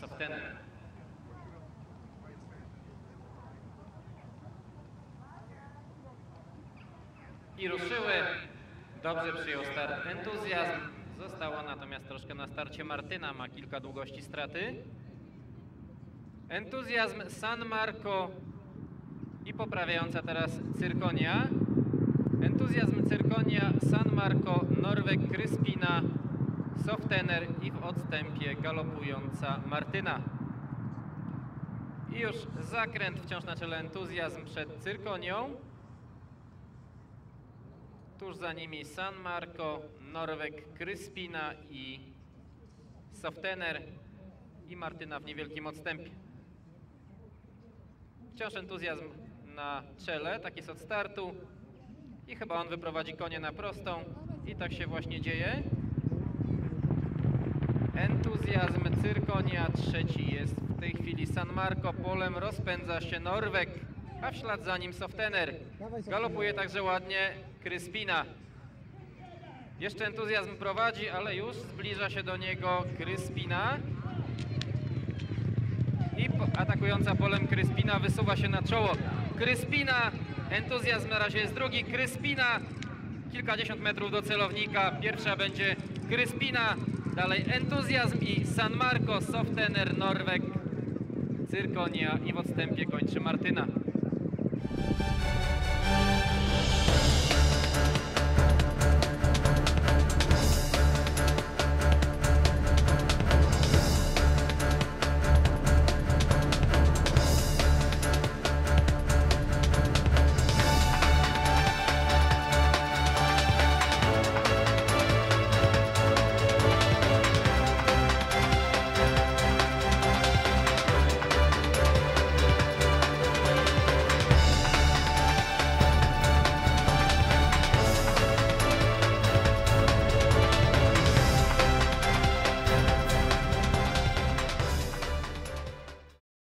Softener. I ruszyły. Dobrze przyjął start entuzjazm. Zostało natomiast troszkę na starcie Martyna, ma kilka długości straty. Entuzjazm San Marco i poprawiająca teraz Cyrkonia. Entuzjazm Cyrkonia, San Marco, Norweg Kryspina, Softener i w odstępie galopująca Martyna. I już zakręt wciąż na czele entuzjazm przed Cyrkonią. Tuż za nimi San Marco, Norweg Kryspina i Softener i Martyna w niewielkim odstępie. Wciąż entuzjazm na czele, tak jest od startu. I chyba on wyprowadzi konie na prostą. I tak się właśnie dzieje. Entuzjazm Cyrkonia, trzeci jest w tej chwili San Marco, polem rozpędza się Norweg, a w ślad za nim Softener. Galopuje także ładnie Kryspina. Jeszcze entuzjazm prowadzi, ale już zbliża się do niego Kryspina. I atakująca polem Kryspina wysuwa się na czoło. Kryspina, entuzjazm na razie jest drugi. Kryspina, kilkadziesiąt metrów do celownika. Pierwsza będzie Kryspina, dalej Entuzjazm i San Marco, Softener, Norweg, Cyrkonia i w odstępie kończy Martyna.